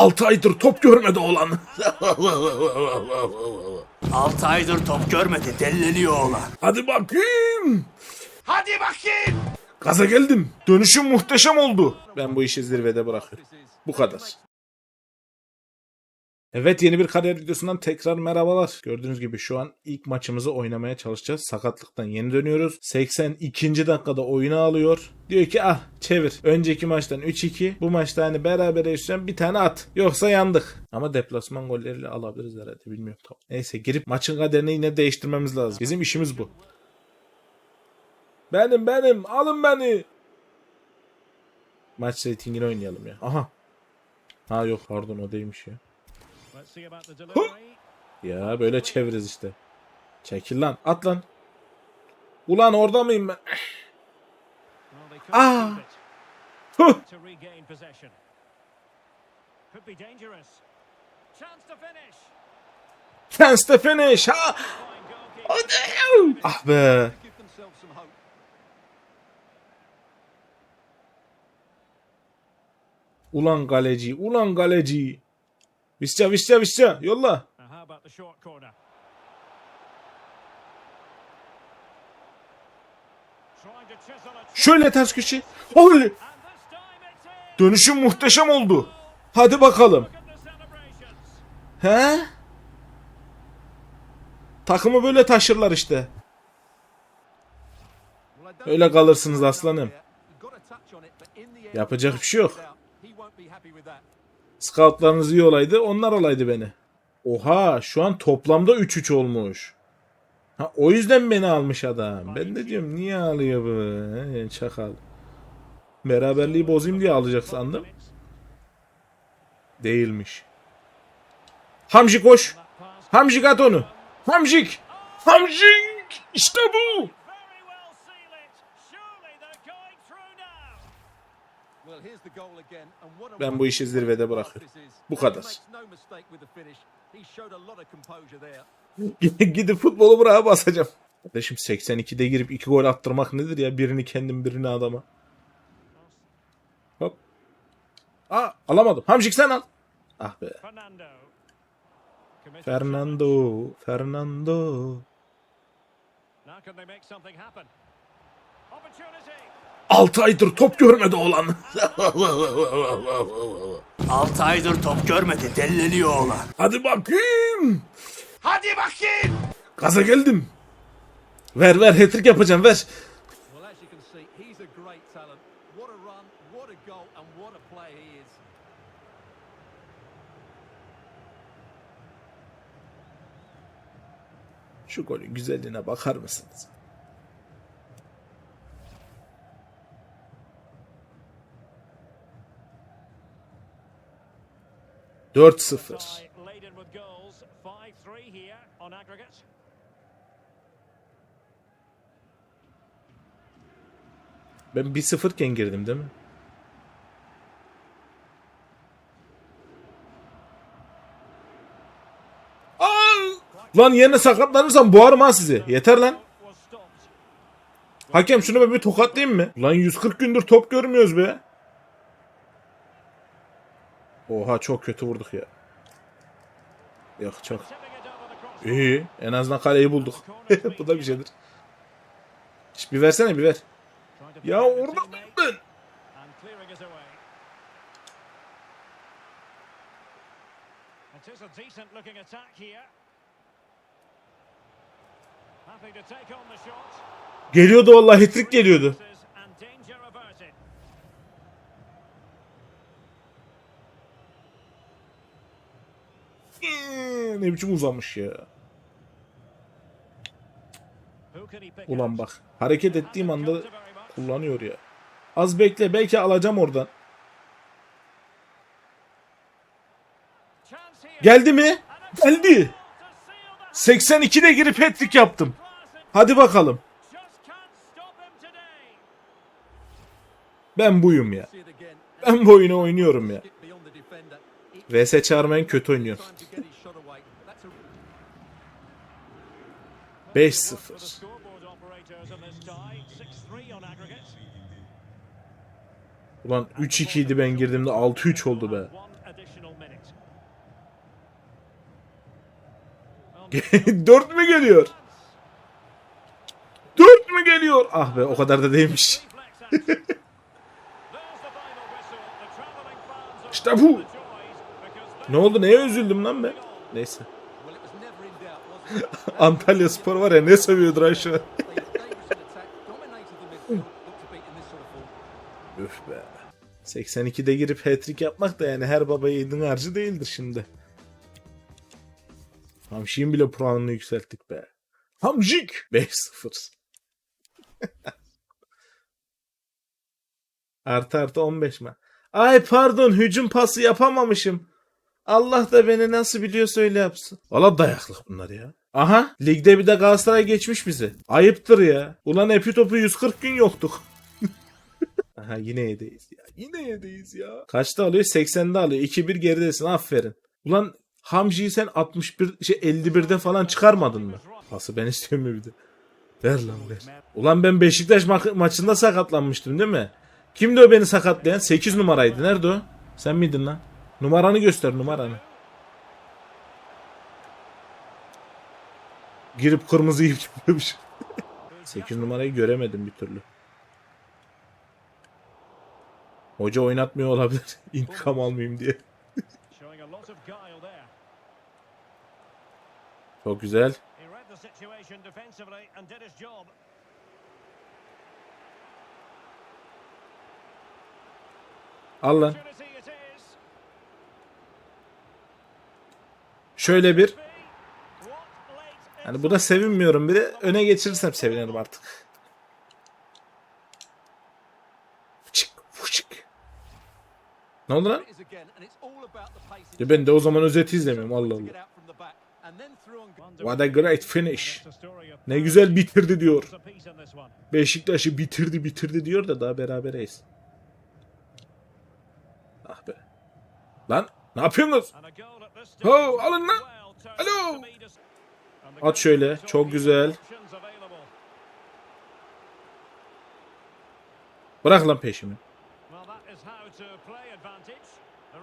6 aydır top görmedi olan. 6 aydır top görmedi delleniyor oğlan. Hadi bakayım. Hadi bakayım. Gaza geldim. Dönüşüm muhteşem oldu. Ben bu işi zirvede bırakıyorum. Bu kadar. Evet yeni bir kariyer videosundan tekrar merhabalar. Gördüğünüz gibi şu an ilk maçımızı oynamaya çalışacağız. Sakatlıktan yeni dönüyoruz. 82. dakikada oyunu alıyor. Diyor ki ah çevir. Önceki maçtan 3-2. Bu maçta hani beraber yaşayan bir tane at. Yoksa yandık. Ama deplasman golleriyle alabiliriz herhalde bilmiyorum. Tamam. Neyse girip maçın kaderini yine değiştirmemiz lazım. Bizim işimiz bu. Benim benim alın beni. Maç reytingini oynayalım ya. Aha. Ha yok pardon o değilmiş ya. Ya böyle çeviririz işte. Çekil lan at lan. Ulan orada mıyım ben? Couldn't Ah. Huh. to regain possession. Could be dangerous. Chance to finish. Chance to finish. Ha. Ah be. Ulan kaleci. Ulan kaleci. Visca visca visca. Yolla. A Şöyle ters köşe. İn. Dönüşüm muhteşem oldu. Hadi bakalım. He? Takımı böyle taşırlar işte. Öyle kalırsınız aslanım. Yapacak bir şey yok. Scoutlarınız iyi olaydı onlar olaydı beni. Oha şu an toplamda 3-3 olmuş. Ha, o yüzden beni almış adam. Ben de diyorum niye alıyor bu? He, çakal. Beraberliği bozayım diye alacak sandım. Değilmiş. Hamjik koş. Hamjik at onu. Hamjik. Hamjik. İşte bu. Ben bu işi zirvede bırakıyorum. Bu kadar. Gidip futbolu buraya basacağım. Kardeşim 82'de girip 2 gol attırmak nedir ya? Birini kendim birini adama. Hop. Aa alamadım. Hamjik sen al. Ah be. Fernando. Fernando. Fernando. Now can they make something happen? Opportunity. 6 aydır top görmedi olan. 6 aydır top görmedi delleniyor oğlan. Hadi bakayım. Hadi bakayım. Gaza geldim. Ver ver hat-trick yapacağım ver. Well, as you can see, 4-0. Ben 1-0 iken girdim değil mi? Aa! Lan yerine sakatlanırsam boğarım ha sizi. Yeter lan. Hakem şunu ben bir tokatlayayım mı? Lan 140 gündür top görmüyoruz be. Oha çok kötü vurduk ya. Yok çok. İyi. En azından kaleyi bulduk. Bu da bir şeydir. Şş, bir versene bir ver. Ya orada ben. And clearing it away. Ne biçim uzamış ya. Ulan bak hareket ettiğim anda kullanıyor ya. Az bekle belki alacağım oradan. Geldi mi? Geldi. goal to seal that 82'de girip hat yaptım. Hadi bakalım. Ben buyum ya. Ben bu oyunu oynuyorum ya. VS çağırmayın kötü oynuyor. 5-0. Ulan 3-2 idi ben girdiğimde 6-3 oldu be. Dört mü geliyor? Dört mü geliyor? Ah be o kadar da değilmiş. işte bu. Ne oldu neye üzüldüm lan ben? Neyse. Antalya Spor var ya ne seviyordur Ayşe. Üf be. 82'de girip hat-trick yapmak da yani her baba yiğidin harcı değildir şimdi. Hamşik'in bile puanını yükselttik be. Hamşik! 5-0. artı artı 15 mi? Ay pardon hücum pası yapamamışım. Allah da beni nasıl biliyorsa öyle yapsın. Valla dayaklık bunlar ya. Aha ligde bir de Galatasaray geçmiş bizi. Ayıptır ya. Ulan epi topu 140 gün yoktuk. Aha yine yedeyiz ya. Yine yedeyiz ya. Kaçta alıyor? 80'de alıyor. 2-1 geridesin. Aferin. Ulan Hamji'yi sen 61 şey 51'de falan çıkarmadın mı? Pası ben istiyorum bir de. Ver lan ver. Ulan ben Beşiktaş ma- maçında sakatlanmıştım değil mi? Kimdi o beni sakatlayan? 8 numaraydı. Nerede o? Sen miydin lan? Numaranı göster numaranı. Girip kırmızı yiyip çıkmış. 8 numarayı göremedim bir türlü. Hoca oynatmıyor olabilir. İntikam almayayım diye. Çok güzel. Al lan. Şöyle bir. Hani bu da sevinmiyorum bir de öne geçirirsem sevinirim artık. Fıçık fıçık. Ne oldu lan? Ya ben de o zaman özeti izlemiyorum Allah Allah. What a great finish. Ne güzel bitirdi diyor. Beşiktaş'ı bitirdi bitirdi diyor da daha berabereyiz. Ah be. Lan ne yapıyorsunuz? Ho, alın lan. Alo. to be dis- And the At şöyle, çok güzel. Bırak lan peşimi.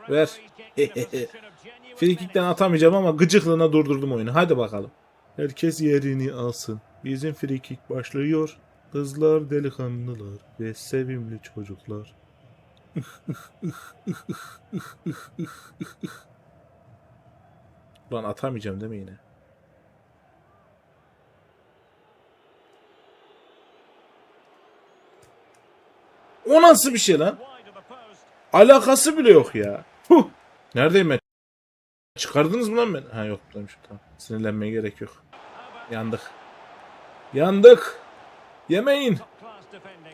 Ver. Frikikten atamayacağım ama gıcıklığına durdurdum oyunu. Hadi bakalım. Herkes yerini alsın. Bizim frikik başlıyor. Kızlar, delikanlılar ve sevimli çocuklar. Lan atamayacağım değil mi yine? O nasıl bir şey lan? Alakası bile yok ya. Huh. Neredeyim ben? Çıkardınız mı lan ben? Ha yok buradaymışım tamam. Sinirlenmeye gerek yok. Yandık. Yandık. Yemeyin.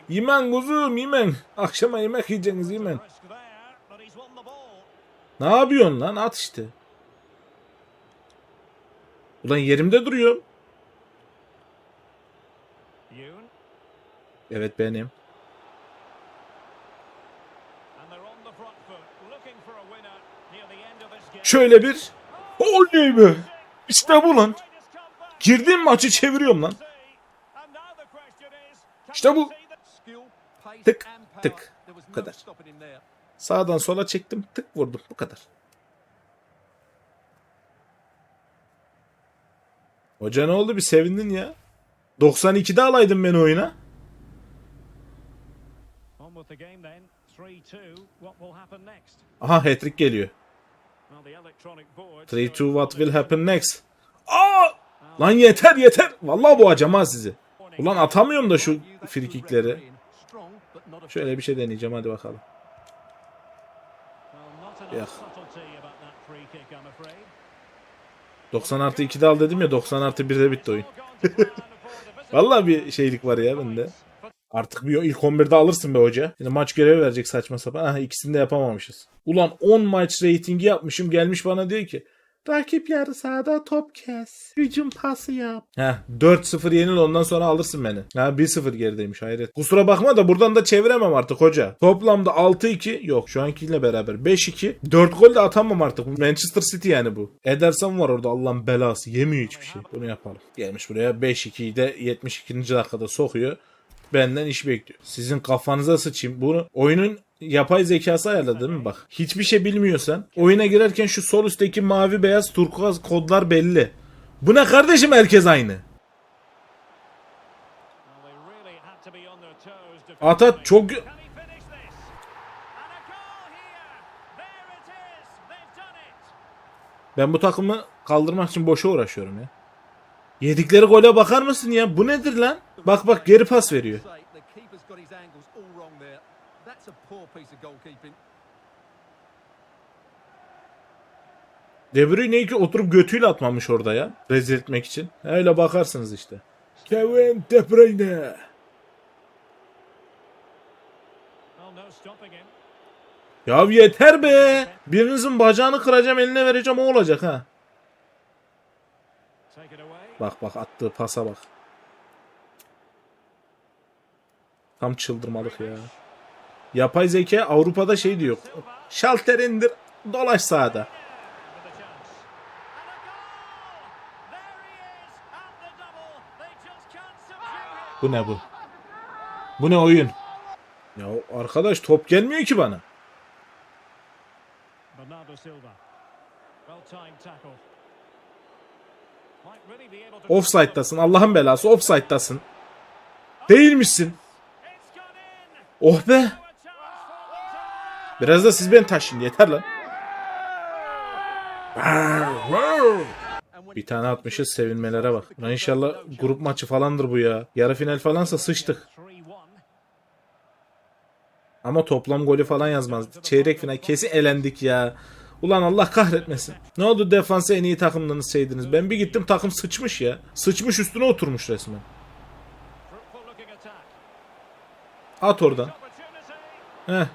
Yemen kuzum yemen. Akşama yemek yiyeceksiniz yemen. Ne yapıyorsun lan? At işte. Ulan yerimde duruyorum. Evet benim. Şöyle bir. Oley be. İşte bu lan. Girdiğim maçı çeviriyorum lan. İşte bu. Tık, tık. Bu kadar. Sağdan sola çektim. Tık vurdum. Bu kadar. Hoca ne oldu? Bir sevindin ya. 92'de alaydın beni oyuna. On with the game then. 3-2. What will happen next? Aha hat-trick geliyor. Well, the electronic board 3-2 what will happen next? Aa! Lan yeter yeter. Vallahi boğacağım ha sizi. Ulan atamıyorum da şu frikikleri. Şöyle bir şey deneyeceğim hadi bakalım. Afraid. 90 artı 2'de al dedim ya 90 artı 1'de bitti oyun. Vallahi bir şeylik var ya bende. Artık bir ilk 11'de alırsın be hoca. Yine maç görevi verecek saçma sapan. Aha ikisini de yapamamışız. Ulan 10 maç reytingi yapmışım. Gelmiş bana diyor ki Rakip yarı sahada top kes. Hücum pası yap. Heh 4-0 yenil ondan sonra alırsın beni. Ha 1-0 gerideymiş hayret. Kusura bakma da buradan da çeviremem artık hoca. Toplamda 6-2 yok şu ankiyle beraber 5-2. 4 gol de atamam artık. Manchester City yani bu. Ederson var orada Allah'ın belası. Yemiyor hiçbir şey. Bunu yapalım. Gelmiş buraya 5-2'yi de 72. dakikada sokuyor benden iş bekliyor. Sizin kafanıza sıçayım. Bunu oyunun yapay zekası ayarladı değil mi bak. Hiçbir şey bilmiyorsan oyuna girerken şu sol üstteki mavi beyaz turkuaz kodlar belli. Bu ne kardeşim herkes aynı. Atat çok... Ben bu takımı kaldırmak için boşa uğraşıyorum ya. Yedikleri gole bakar mısın ya? Bu nedir lan? Bak bak geri pas veriyor. De Bruyne'yi ki oturup götüyle atmamış orada ya. Rezil etmek için. Öyle bakarsınız işte. Kevin De Bruyne. Ya yeter be. Birinizin bacağını kıracağım eline vereceğim o olacak ha. Bak bak attığı pasa bak. Tam çıldırmalık ya. Yapay zeka Avrupa'da şey diyor. Şalter indir dolaş sağda. With a chance. And a goal. There he is. At the double. They just can't subdue him. Bu ne bu? Bu ne oyun? Ya arkadaş top gelmiyor ki bana. Offside'dasın. Allah'ın belası offside'dasın. Değilmişsin. Oh be. Biraz da siz beni taşıyın yeter lan. Bir tane atmışız sevinmelere bak. Lan inşallah grup maçı falandır bu ya. Yarı final falansa sıçtık. 3-1. Ama toplam golü falan yazmaz. Çeyrek final kesin elendik ya. Ulan Allah kahretmesin. Ne oldu defansı en iyi takımlarınız şeydiniz. Ben bir gittim takım sıçmış ya. Sıçmış üstüne oturmuş resmen. At oradan. Heh.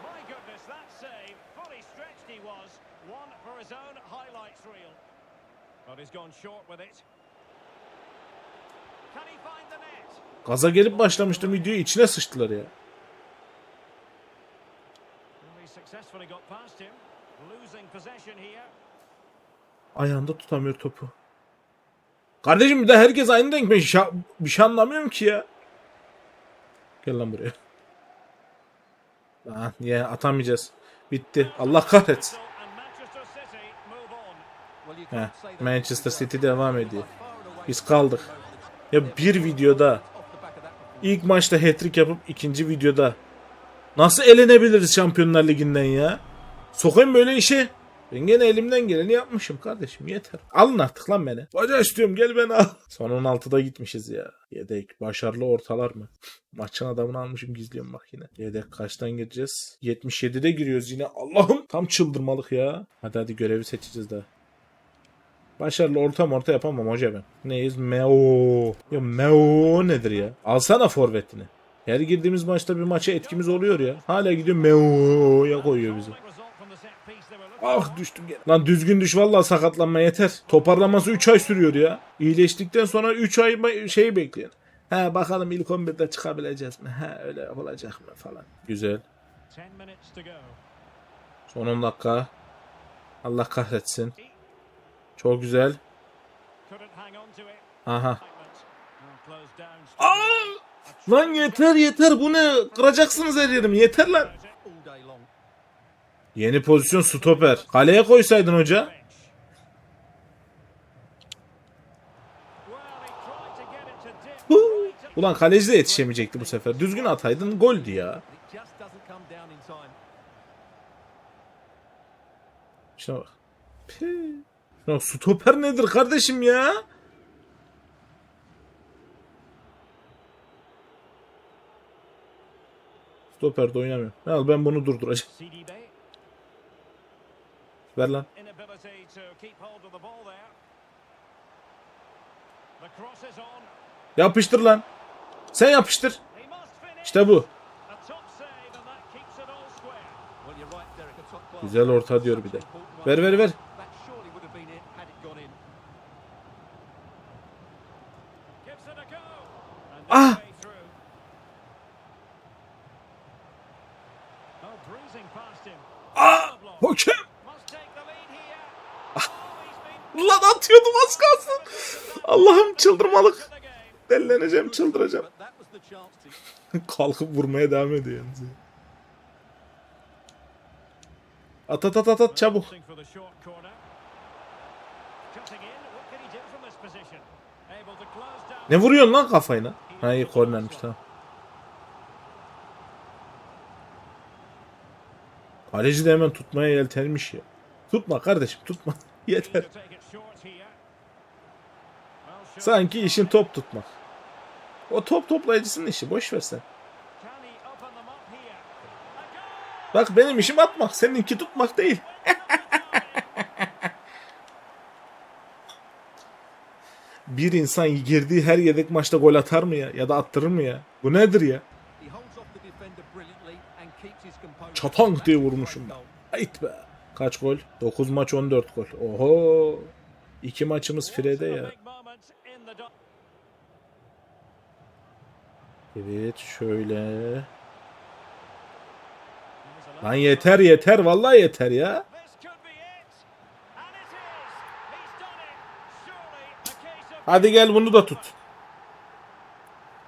Gaza gelip başlamıştım videoyu içine sıçtılar ya. Ayağında tutamıyor topu. Kardeşim bir de herkes aynı şa- bir şey anlamıyorum ki ya. Gel lan buraya. Lan niye atamayacağız. Bitti. Allah kahretsin. Heh, Manchester City devam ediyor. Biz kaldık. Ya bir videoda ilk maçta hat-trick yapıp ikinci videoda nasıl elenebiliriz Şampiyonlar Ligi'nden ya? Sokayım böyle işe. Ben gene elimden geleni yapmışım kardeşim yeter. Alın artık lan beni. Baca istiyorum gel beni al. Son 16'da gitmişiz ya. Yedek başarılı ortalar mı? Maçın adamını almışım gizliyorum bak yine. Yedek kaçtan gireceğiz? 77'de giriyoruz yine. Allah'ım tam çıldırmalık ya. Hadi hadi görevi seçeceğiz daha. Başarılı orta orta yapamam hoca ben. Neyiz? Meo. Ya Meo nedir ya? Alsana forvetini. Her girdiğimiz maçta bir maça etkimiz oluyor ya. Hala gidiyor Meo'ya koyuyor bizi. Ah düştüm gene. Lan düzgün düş vallahi sakatlanma yeter. Toparlaması 3 ay sürüyor ya. İyileştikten sonra 3 ay şey bekleyin. He bakalım ilk 11'de çıkabileceğiz mi? He öyle olacak mı falan. Güzel. 10 minutes to go. Son 10 dakika. Allah kahretsin. Çok güzel. Aha. Aa! Lan yeter yeter bu ne? Kıracaksınız her yerimi yeter lan. Yeni pozisyon stoper. Kaleye koysaydın hoca. Ulan kaleci de yetişemeyecekti bu sefer. Düzgün ataydın goldü ya. Şuna bak. Bak, stoper nedir kardeşim ya? Stoper de oynamıyor. Al ben bunu durduracağım. İs on. Yapıştır lan. Sen yapıştır. İşte bu. Güzel orta diyor bir de. Ver ver ver. That surely would atıyordum az kalsın. Allah'ım çıldırmalık. Delleneceğim çıldıracağım. Kalkıp vurmaya devam ediyor yalnız. At at at at at çabuk. Ne vuruyorsun lan kafayla? Ha iyi kornermiş tamam. Kaleci de hemen tutmaya yeltenmiş ya. Tutma kardeşim tutma. Yeter. Sanki işin top tutmak. O top toplayıcısının işi. Boş ver sen. Bak benim işim atmak. Seninki tutmak değil. Bir insan girdiği her yedek maçta gol atar mı ya? Ya da attırır mı ya? Bu nedir ya? Çatank diye vurmuşum. Ayıt be. Kaç gol? 9 maç 14 gol. Oho. İki maçımız Frede ya. Evet şöyle. Lan yeter yeter vallahi yeter ya. Hadi gel bunu da tut.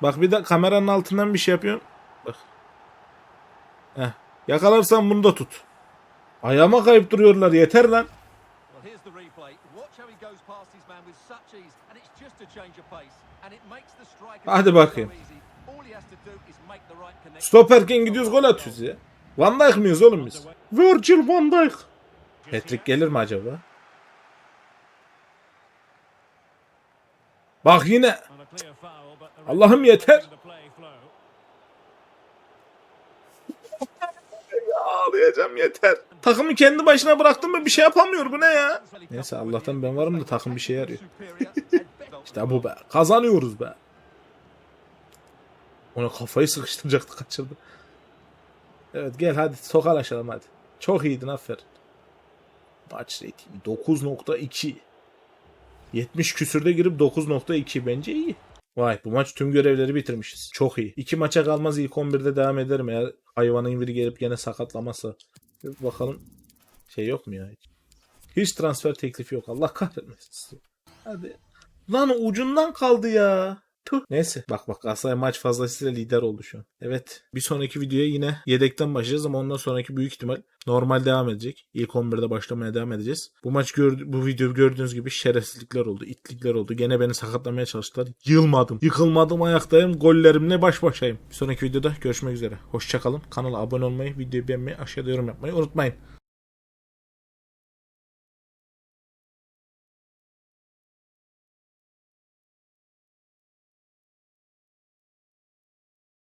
Bak bir de kameranın altından bir şey yapıyorum. Bak. Heh. Yakalarsan bunu da tut. Ayağıma kayıp duruyorlar yeter lan. Right connection. Stoperken gidiyoruz gol atıyoruz ya. Van Dijk mıyız oğlum biz? Virgil van Dijk. Patrick gelir mi acaba? Bak yine. Allah'ım yeter. Ağlayacağım yeter. Takımı kendi başına bıraktım mı bir şey yapamıyor bu ne ya? Neyse Allah'tan ben varım da takım bir şey yarıyor. İşte bu be. Kazanıyoruz be. Ona kafayı sıkıştıracaktı kaçırdı. Evet gel hadi tokalaşalım hadi. Çok iyiydin aferin. Maç ratingi 9.2. 70 küsürde girip 9.2 bence iyi. Vay bu maç tüm görevleri bitirmişiz. Çok iyi. İki maça kalmaz ilk 11'de devam ederim eğer hayvanın biri gelip gene sakatlamazsa. Bakalım şey yok mu ya hiç? Hiç transfer teklifi yok. Allah kahretmesin. Hadi. Lan ucundan kaldı ya. Tüh. Neyse. Bak bak Galatasaray maç fazlasıyla lider oldu şu an. Evet. Bir sonraki videoya yine yedekten başlayacağız ama ondan sonraki büyük ihtimal normal devam edecek. İlk 11'de başlamaya devam edeceğiz. Bu maç gördü, bu videoyu gördüğünüz gibi şerefsizlikler oldu. itlikler oldu. Gene beni sakatlamaya çalıştılar. Yılmadım. Yıkılmadım ayaktayım. Gollerimle baş başayım. Bir sonraki videoda görüşmek üzere. Hoşçakalın. Kanala abone olmayı, videoyu beğenmeyi, aşağıda yorum yapmayı unutmayın.